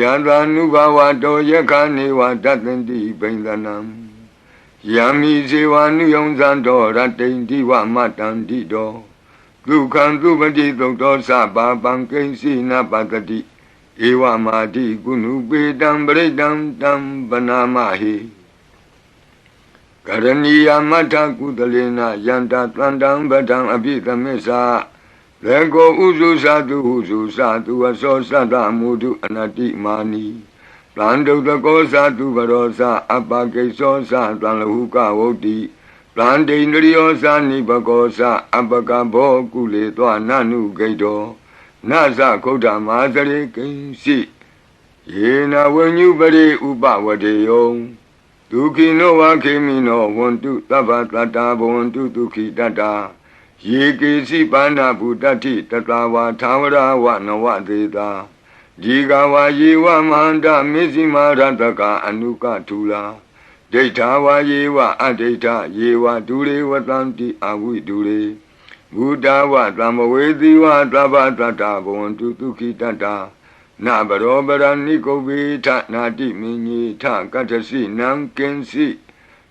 ယံသာနုဘဝတောယခာနေဝတတန္တိဘိန္ဒနံယံမိဇေဝနုယုံဇံတော်ရတ္တိန်ဒီဝမတန္တိတောဒုက္ခံသူပတိသုတ်တော်သဘာပံကိဉ္စီနပတတိဧဝမာတိကုဏုပေတံပရိတံတံဗနာမဟိကရဏီယမထကုသလေနယန္တတန္တံဗဒံအပိသမစ္ဆာ လေကိုဥစုသတုဟုစုသတုအစောသတ္တမုဒုအနတိမာနီတံဒုတကောသတုဘရောသအပကိသောသတံလဟုကဝုတ်တိတံဒိန္ဒရိယောသနိဘကောသအပကဘောကုလေသောနနုဂိတောနသခုဒ္ဓမာသရေကိဉ္စီယေနဝဉ္ညုပရိဥပဝတေယောဒုခိနောဝခေမိနောဝန္တုသဗ္ဗတတ္တာဘဝန္တုဒုခိတတ္တာ ယေကေစီပါဏဗုတ္တိတတဝါသာဝရဝနဝသေတာဒီကဝါယေဝမဟန္တမေဇိမာရတကအနုကထူလာဒိဋ္ဌာဝါယေဝအဒိဋ္ဌယေဝဒုရေဝတံတိအဝိဒုရေဘုဒ္ဓဝသံမဝေသီဝသဗ္ဗတတ္တဘဝန္တုဒုခိတတ္တာနဘရောပရဏိကုဗ္ဗေထနာတိမင်းကြီးထကတ္ထစီနံကင်စီ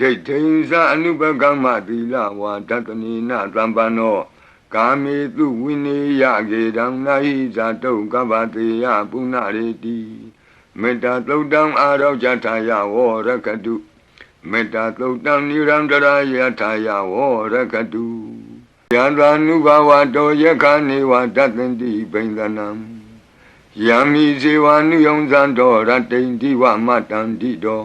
ဒိဋ္ဌိသအနုပကမ္မသီလဝါဒတနိနသံပန္နောကာမေတုဝိနေယကေတံနာဟိဇာတုကဗ္ဗတေယပုဏ္ဏရေတိမေတ္တာသုတ်တံအာရောဇထာယဝရကတုမေတ္တာသုတ်တံနိရန္တရာယထာယဝရကတုယံသာနုဘဝတောယခာနေဝတတန္တိဘိန္ဒနံယံမိဇေဝနုယုံဇံတော်ရတ္တိန်ဒီဝမတန္တိတော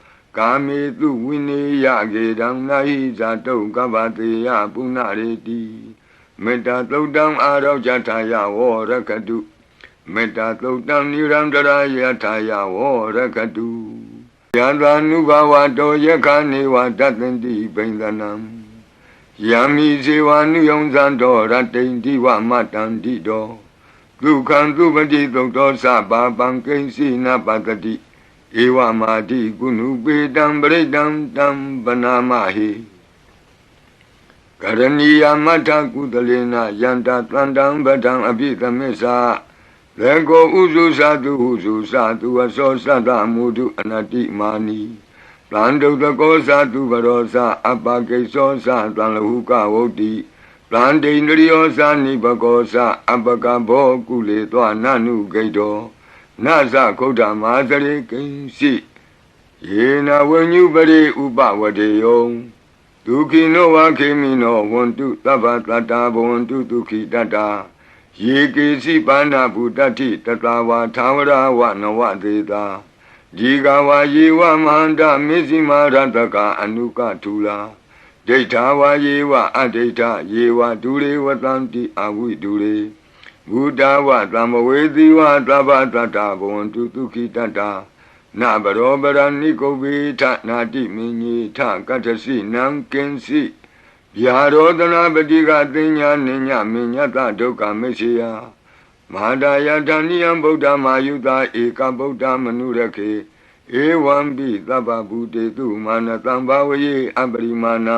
ကာမေတုဝိနေယကေတံနာဟိဇာတုကဗ္ဗတေယပုဏ္ဏရေတိမေတ္တာသုတ်တံအာရောဇထာယဝရကတုမေတ္တာသုတ်တံနိရန္တရာယထာယဝရကတုယံသာနုဘဝတောယခာနေဝတတန္တိဘိန္ဒနံယံမိဇေဝနုယုံဇံတော်ရတ္တိန်ဒီဝမတန္တိတောဒုက္ခံသူပတိသုတ်သောသဘာပံကိဉ္စီနပတတိ ဧဝမာတိကုဏုပေတံပရိတံတံဗနာမဟိကရဏီယမထကုသလေနယန္တတန္တံဗဒံအပိသမစ္ဆာလေကိုဥစုသတုဟုစုသတုအစောသတ္တမုဒုအနတိမာနီတံဒုတကောသတုဘရောသအပကိသောသတံလဟုကဝုတ်တိတံဒိန္ဒရိယောသနိဘကောသအပကဘောကုလေသောနနုဂိတော နနသခုဒ္ဓမာသရေကိဉ္စီယေနဝဉ္ညုပရိဥပဝတေယောဒုခိနောဝခေမိနောဝန္တုသဗ္ဗတတ္တာဘဝန္တုဒုခိတတ္တာယေကေစီပါဏဗုတ္တိတတဝါသာဝရဝနဝသေတာဒီကဝါယေဝမဟန္တမေဇိမာရတကအနုကထူလာဒိဋ္ဌာဝါယေဝအဒိဋ္ဌယေဝဒုရေဝတံတိအဝိဒုရေ ဘုဒ္ဓဝသံမဝေသီဝသဗ္ဗတတ္တာဘဝန္တုဒုခိတတ္တာနဘရောပရဏိကုဗေထနာတိမင်းကြီးထကတ္ထစီနံကင်စီဗျာရောဒနာပတိကသင်ညာနိညာမညတဒုက္ခမရှိယမဟာဒယတဏိယံဗုဒ္ဓမာယုတာဧကဗုဒ္ဓမနုရခေဧဝံပိသဗ္ဗဗုတေတုမာနတံဘာဝယေအပရိမာဏံ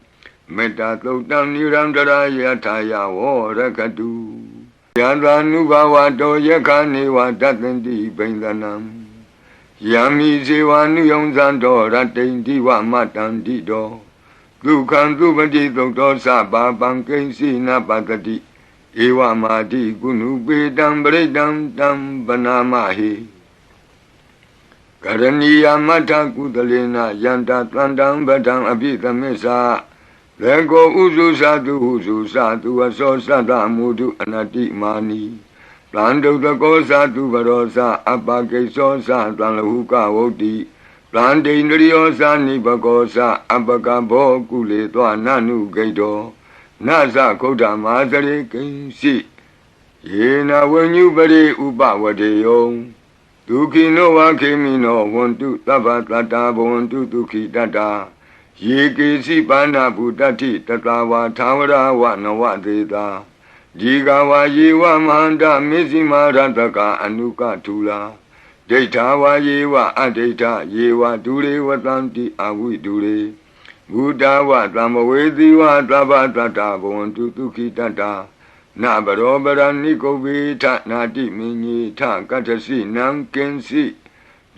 မေတ္တာသုတ်တံနိရန္တရာယထာယဝရကတုယန္တာနုဘဝတောယခာနေဝတတ္တန္တိဘိန္ဒနံယံမိဇေဝနုယုံဇံတော်ရတိန်တိဝမတံတိတော်ဒုက္ခံသူပတိသုတ်တော်စပါပံကိဉ္စီနပတတိဧဝမာတိကုဏုပေတံပရိတံတံပနာမဟိကရဏီယမထကုသလေနယန္တာတန္တံပဒံအပိသမစ္ဆာ လေကိုဥစုသတုဟုစုသတုအစောသတ္တမုဒုအနတိမာနီတန်တုတကောသတုဘရောသအပကိသောသတံလဟုကဝုတ်တိတန်တိန္ဒရိယောသနိဘကောသအပကဘောကုလေသောနနုဂိတောနသခုဒ္ဓမာသရေကိဉ္စီယေနဝဉ္ညုပရိဥပဝတေယောဒုခိနောဝခေမိနောဝန္တုသဗ္ဗတတ္တာဘဝန္တုဒုခိတတ္တာ ယေကေစီပါဏဗုတ္တိတတဝါသာဝရဝနဝသေတာဒီကဝါယေဝမဟန္တမေဇိမာရတကအနုကထူလာဒိဋ္ဌာဝါယေဝအဒိဋ္ဌယေဝဒုရေဝတံတိအဝိဒုရေဘုဒ္ဓဝသံမဝေသီဝသဗ္ဗတတ္တဘဝန္တုဒုခိတတ္တာနဘရောပရဏိကုဗေထနာတိမင်းကြီးထကတ္ထစီနံကင်စီ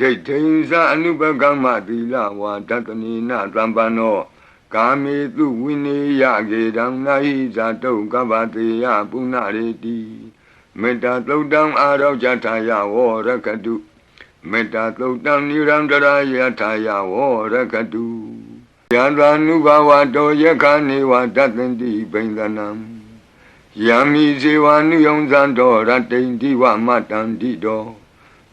ဒိဋ္ဌိသအနုပကမ္မသီလဝါတတနိနသံပနောကာမေတုဝိနေယကေတံနာဟိဇာတုကဗ္ဗတေယပုဏ္ဏရေတိမေတ္တာသုတ်တံအာရောဇထာယဝရကတုမေတ္တာသုတ်တံနိရန္တရာယထာယဝရကတုယန္တာနုဘဝတောယခာနေဝတတ္တန္တိဘိန္ဒနံယံမိဇေဝနုယုံဇံတော်ရတိန်တိဝမတံတိတော်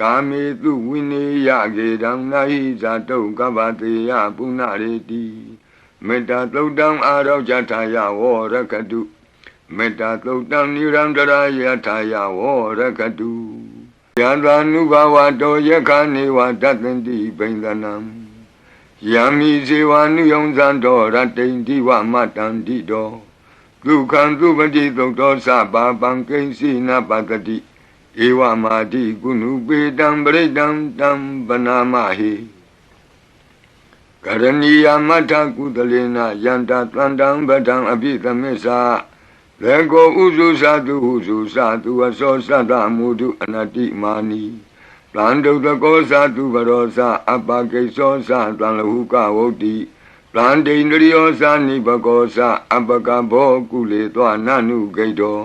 ကာမေတုဝိနေယကေတံနာဟိဇာတုကဗ္ဗတေယပုဏ္ဏရေတိမေတ္တာသုတ်တံအာရောဇထာယဝရကတုမေတ္တာသုတ်တံနိရန္တရာယထာယဝရကတုယန္တာနုဘဝတောယခာနေဝတတန္တိဘိန္ဒနံယံမိဇေဝနုယုံဇံတော်ရတိန်ဒီဝမတန္တိတော်ဒုက္ခံသူပတိသုတ်တော်သဗ္ဗပံကိဉ္စီနပတတိ ဧဝမာတိကုဏုပေတံပရိတံတံပနာမဟိကရဏီယမထကုသလေနယန္တတန္တံဗဒံအပိသမစ္စာလေကိုဥစုသတုဟုစုသတုအစောသတ္တမုဒုအနတိမာနီတံဒုတကောသတုဘရောသအပကိသောသတံလဟုကဝုတ်တိတံဒိန္ဒရိယောသနိဘကောသအပကဘောကုလေသောနနုဂိတော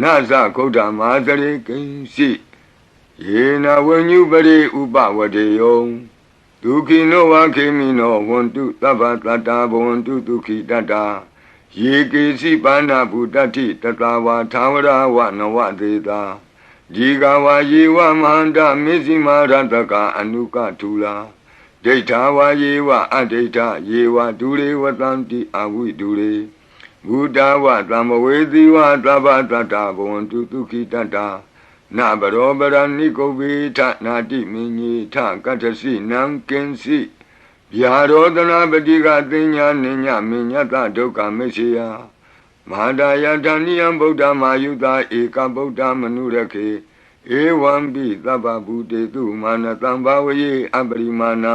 နသခုဒ္ဓမာသရေကိဉ္စီယေနဝဉ္ညုပရိဥပဝတေယောဒုခိနောဝခေမိနောဝန္တုသဗ္ဗတတ္တာဘဝန္တုဒုခိတတ္တာယေကေစီပါဏဗုတ္တိတတဝါသာဝရဝနဝသေတာဒီကဝါယေဝမဟန္တမေဇိမာရတကအနုကထူလာဒိဋ္ဌာဝါယေဝအဒိဋ္ဌယေဝဒုရေဝတံတိအဝိဒုရေ ဘုဒ္ဓဝသံမဝေသီဝသဗ္ဗတတ္တဘဝန္တုဒုခိတတ္တာနဘရောပရဏိကုဗေထနာတိမင်းကြီးထကတ္ထစီနံကင်စီဗျာရောဒနာပတိကသိညာနိညာမညတဒုက္ခမရှိယမဟာဒယတဏိယံဗုဒ္ဓမာယုတာဧကဗုဒ္ဓမနုရခေဧဝံပိသဗ္ဗဗုတေတုမာနတံဘာဝယေအပရိမာဏံ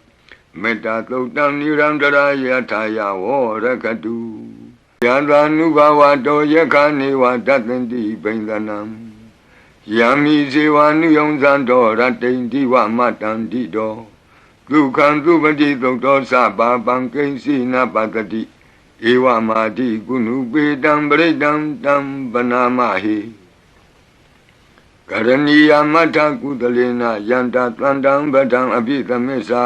မေတ္တာသုတ်တံနိရန္တရာယထာယဝရကတုယန္တာနုဘဝတောယခာနေဝတတန္တိဘိန္ဒနံယံမိဇေဝနုယုံဇံတော်ရတိန်ဒီဝမတန္တိတော်ဒုက္ခံသူပတိသုတ်တော်သဗ္ဗပံကိဉ္စီနပတတိဧဝမာတိကုဏုပေတံပရိတံတံပနာမဟိကရဏီယမထကုသလေနယန္တတန္တံဗဒံအပိသမစ္စာ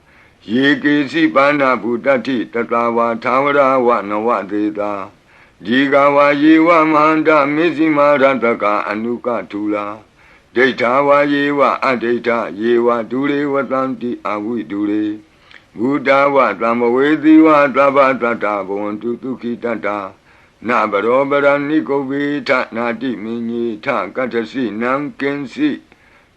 ယေကေစီပါဏဗုတ္တိတတဝါသာဝရဝနဝသေတာဒီကဝါယေဝမဟန္တမေဇိမာရတကအနုကထူလာဒိဋ္ဌာဝါယေဝအဒိဋ္ဌယေဝဒုရေဝတံတိအဝိဒုရေဘုဒ္ဓဝသံမဝေသီဝသဗ္ဗတတ္တဘဝန္တုဒုခိတတ္တာနဘရောပရဏိကုဗေထနာတိမင်းကြီးထကတ္ထစီနံကင်စီ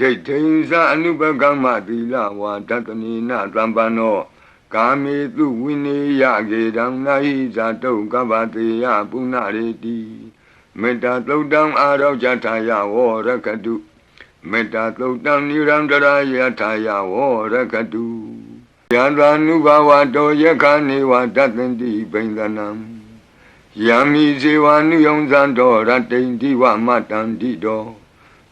ဒိဋ္ဌိံသအနုပကမ္မသီလဝါဒတနိနသံပန္နောကာမေတုဝိနေယကေတံနာဟိဇာတုကဗ္ဗတေယပုဏ္ဏရေတိမေတ္တာသုတ်တံအာရောဇထာယဝရကတုမေတ္တာသုတ်တံနိရန္တရာယထာယဝရကတုယံသာနုဘဝတောယခာနေဝတတ္တန္တိဘိန္ဒနံယံမိဇေဝနုယုံဇံတော်ရတိန်ဒီဝမတံတိတော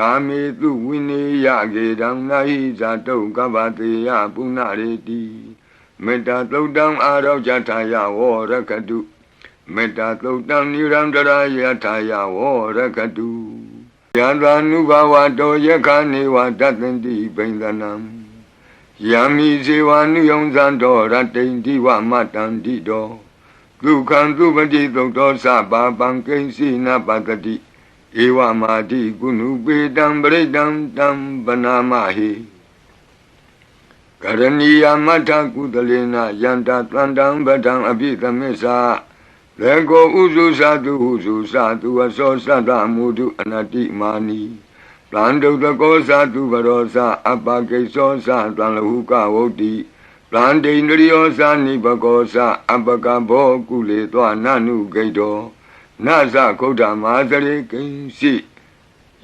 ကာမေတုဝိနေယကေတံနာဟိဇာတုကဗ္ဗတေယပုဏ္ဏရေတိမေတ္တာသုတ်တံအာရောဇထာယဝရကတုမေတ္တာသုတ်တံနိရန္တရာယထာယဝရကတုယံသာနုဘဝတောယခာနေဝတတ္တန္တိဘိန္ဒနံယံမိဇေဝနုယုံဇံတော်ရတိန်ဒီဝမတံတိတောဒုက္ခံသုပတိသုတ်တော်စပါပံကိဉ္စီနပတ္တိ ဧဝမာတိကုဏုပေတံပရိတံတံဗနာမဟိကရဏီယမထကုသလေနယန္တတန္တံဗဒံအပိသမစ္ဆာလေကိုဥစုသတုဟုစုသတုအစောသတ္တမုဒုအနတိမာနီတန်တုတကောသတုဘရောသအပကိသောသတံလဟုကဝုတ်တိတန်တိန္ဒရိယောသနိဘကောသအပကဘောကုလေသောနနုဂိတော နသခုဒ္ဓမာသရေကိဉ္စီ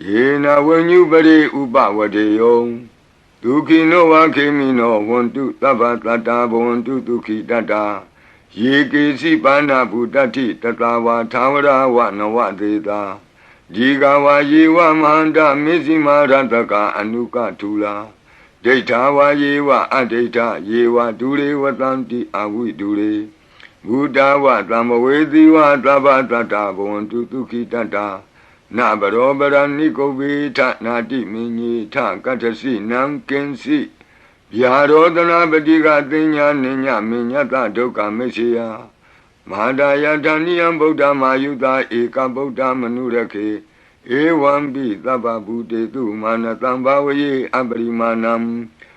ယေနဝဉ္ညုပရိဥပဝတေယောဒုခိနောဝခေမိနောဝန္တုသဗ္ဗတတ္တာဘဝန္တုဒုခိတတ္တာယေကေစီပါဏဗုတ္တိတတဝါသာဝရဝနဝသေတာဒီကဝါယေဝမန္တမေဇိမာရတကအနုကထူလာဒိဋ္ဌာဝါယေဝအဒိဋ္ဌယေဝဒုရေဝတံတိအဝိဒုရေ ဘုဒ္ဓဝသံမဝေသီဝသဗ္ဗတတ္တဘဝန္တုဒုခိတတ္တာနဘရောပရဏိကုဗေထနာတိမင်းကြီးထကတ္ထစီနံကင်းစီဗျာရောဒနာပတိကသင်ညာနိညာမညတဒုက္ခမရှိယမဟာဒယတဏိယံဗုဒ္ဓမာယုတာဧကဗုဒ္ဓမနုရခေဧဝံပိသဗ္ဗဗုတေတုမာနတံဘာဝယေအပရိမာဏံ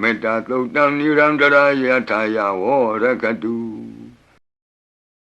မေတ္တာသုတ်တံနိရန္တရာယထာယဝရကတု